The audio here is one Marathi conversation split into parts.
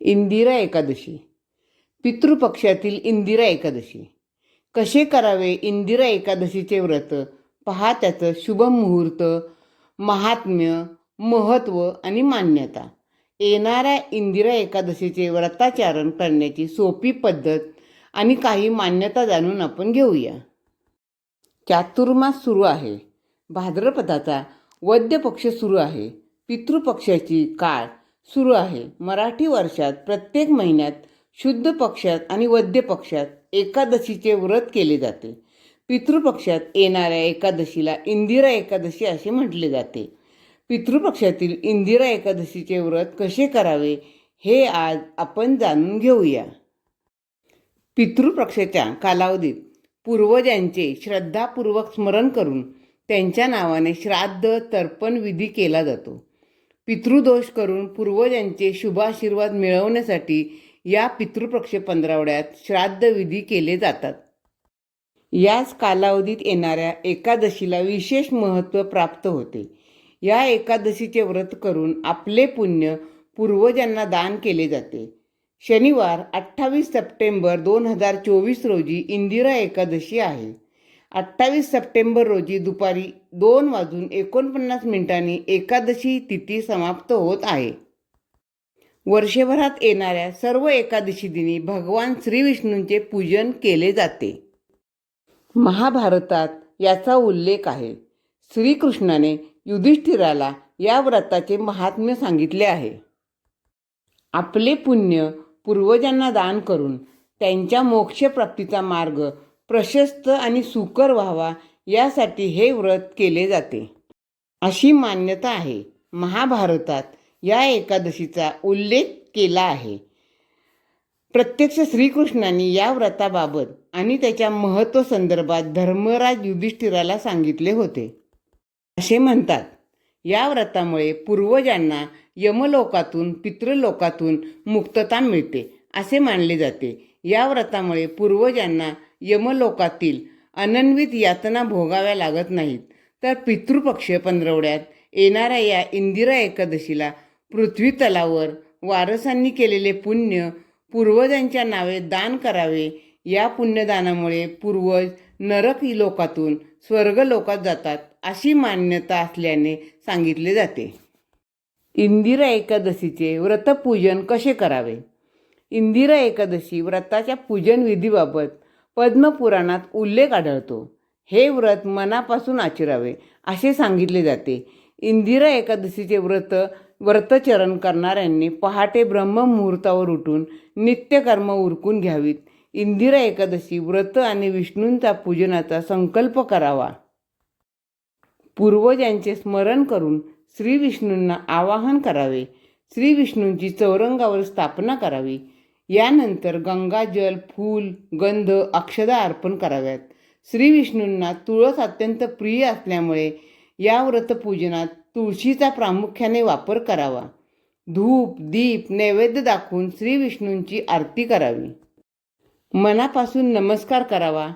इंदिरा एकादशी. पितृपक्षातील इंदिरा एकादशी. कसे करावे इंदिरा एकादशीचे व्रत? पहा त्याचं शुभ मुहूर्त महात्म्य महत्त्व आणि मान्यता. येणाऱ्या इंदिरा एकादशीचे व्रताचारण करण्याची सोपी पद्धत आणि काही मान्यता जाणून आपण घेऊया. चातुर्मास सुरू आहे. भाद्रपदाचा वद्य पक्ष सुरू आहे. पितृपक्षाची काळ सुरू आहे. मराठी वर्षात प्रत्येक महिन्यात शुद्ध पक्षात आणि वद्य पक्षात एकादशीचे व्रत केले जाते. पितृपक्षात येणाऱ्या एकादशीला इंदिरा एकादशी असे म्हटले जाते. पितृपक्षातील इंदिरा एकादशीचे व्रत कसे करावे हे आज आपण जाणून घेऊया. पितृपक्षाच्या कालावधीत पूर्वजांचे श्रद्धापूर्वक स्मरण करून त्यांच्या नावाने श्राद्ध तर्पण विधी केला जातो. पितृदोष करून पूर्वजांचे शुभाशीर्वाद मिळवण्यासाठी या पितृपक्ष पंधरावड्यात श्राद्धविधी केले जातात. याच कालावधीत येणाऱ्या एकादशीला विशेष महत्त्व प्राप्त होते. या एकादशीचे व्रत करून आपले पुण्य पूर्वजांना दान केले जाते. शनिवार अठ्ठावीस सप्टेंबर दोन हजार चोवीस रोजी इंदिरा एकादशी आहे. अठ्ठावीस सप्टेंबर रोजी दुपारी दोन वाजून एकोणपन्नास मिनिटांनी एकादशी तिथी समाप्त होत आहे. वर्षभरात येणाऱ्या सर्व एकादशी दिनी भगवान श्री विष्णूंचे पूजन केले जाते. महाभारतात याचा उल्लेख आहे. श्रीकृष्णाने युधिष्ठिराला या व्रताचे महात्म्य सांगितले आहे. आपले पुण्य पूर्वजांना दान करून त्यांच्या मोक्षप्राप्तीचा मार्ग प्रशस्त आणि सुकर व्हावा यासाठी हे व्रत केले जाते. अशी मान्यता आहे. महाभारतात या एकादशीचा उल्लेख केला आहे. प्रत्यक्ष श्रीकृष्णाने या व्रताबाबत आणि त्याच्या महत्त्व संदर्भात धर्मराज युधिष्ठिराला सांगितले होते. असे म्हणतात या व्रतामुळे पूर्वजांना यमलोकातून पितृलोकातून मुक्तता मिळते असे मानले जाते. या व्रतामुळे पूर्वजांना यमलोकातील अनन्वित यातना भोगाव्या लागत नाहीत. तर पितृपक्ष पंधरवड्यात येणाऱ्या या इंदिरा एकादशीला पृथ्वी तलावर वारसांनी केलेले पुण्य पूर्वजांच्या नावे दान करावे या पुण्यदानामुळे पूर्वज नरक लोकातून स्वर्ग लोकात जातात अशी मान्यता असल्याने सांगितले जाते. इंदिरा एकादशीचे व्रतपूजन कसे करावे? इंदिरा एकादशी व्रताच्या पूजन विधीबाबत पद्मपुराणात उल्लेख आढळतो. हे व्रत मनापासून आचरावे असे सांगितले जाते. इंदिरा एकादशीचे व्रत व्रतचरण करणाऱ्यांनी पहाटे ब्रह्ममुहूर्तावर उठून नित्यकर्म उरकून घ्यावीत. इंदिरा एकादशी व्रत आणि विष्णूंचा पूजनाचा संकल्प करावा. पूर्वजांचे स्मरण करून श्री विष्णूंना आवाहन करावे. श्री विष्णूंची चौरंगावर स्थापना करावी. यानंतर गंगाजल फूल गंध अक्षदा अर्पण कराव्यात. श्री विष्णूंना तुळस अत्यंत प्रिय असल्यामुळे या व्रतपूजनात तुळशीचा प्रामुख्याने वापर करावा. धूप दीप नैवेद्य दाखवून श्री विष्णूंची आरती करावी. मनापासून नमस्कार करावा.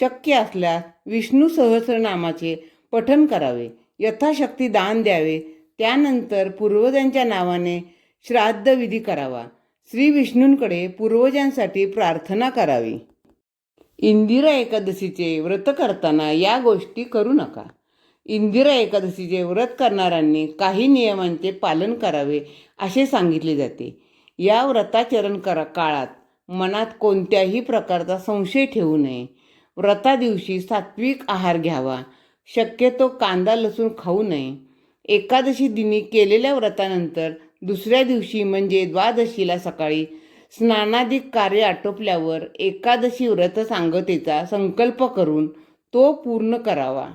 शक्य असल्यास विष्णू सहस्रनामाचे पठन करावे. यथाशक्ती दान द्यावे. त्यानंतर पूर्वजांच्या नावाने श्राद्धविधी करावा. श्री विष्णूंकडे पूर्वजांसाठी प्रार्थना करावी. इंदिरा एकादशीचे व्रत करताना या गोष्टी करू नका. इंदिरा एकादशीचे व्रत करणाऱ्यांनी काही नियमांचे पालन करावे असे सांगितले जाते. या व्रताचरण करा काळात मनात कोणत्याही प्रकारचा संशय ठेवू नये. व्रता दिवशी सात्विक आहार घ्यावा. शक्यतो कांदा लसूण खाऊ नये. एकादशी दिनी केलेल्या व्रतानंतर दुसऱ्या दिवशी म्हणजे द्वादशीला सकाळी स्नानादिक कार्य आटोपल्यावर एकादशी व्रत सांगतेचा संकल्प करून तो पूर्ण करावा.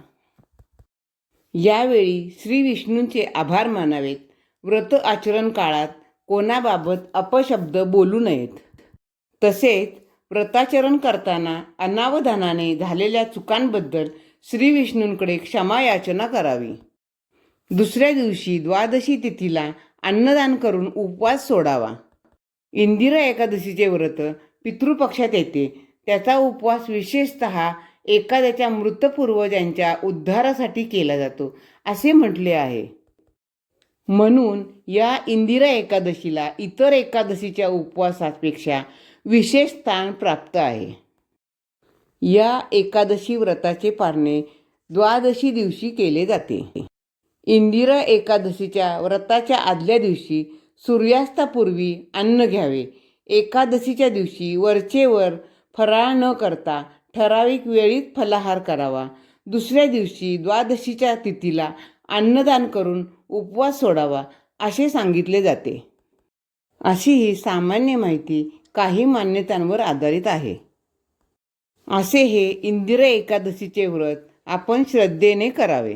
यावेळी श्री विष्णूंचे आभार मानावेत. व्रत आचरण काळात कोणाबाबत अपशब्द बोलू नयेत. तसेच व्रताचरण करताना अनावधानाने झालेल्या चुकांबद्दल श्री विष्णूंकडे क्षमा याचना करावी. दुसऱ्या दिवशी द्वादशी तिथीला अन्नदान करून उपवास सोडावा. इंदिरा एकादशीचे व्रत पितृपक्षात येते. त्याचा उपवास विशेषत एखाद्याच्या मृतपूर्वजांच्या उद्धारासाठी केला जातो असे म्हटले आहे. म्हणून या इंदिरा एकादशीला इतर एकादशीच्या उपवासापेक्षा विशेष स्थान प्राप्त आहे. या एकादशी व्रताचे पारणे द्वादशी दिवशी केले जाते. इंदिरा एकादशीच्या व्रताच्या आदल्या दिवशी सूर्यास्तापूर्वी अन्न घ्यावे. एकादशीच्या दिवशी वरचेवर फराळ न करता ठराविक वेळीत फलाहार करावा. दुसऱ्या दिवशी द्वादशीच्या तिथीला अन्नदान करून उपवास सोडावा असे सांगितले जाते. अशी ही सामान्य माहिती काही मान्यतांवर आधारित आहे. असे हे इंदिरा एकादशीचे व्रत आपण श्रद्धेने करावे.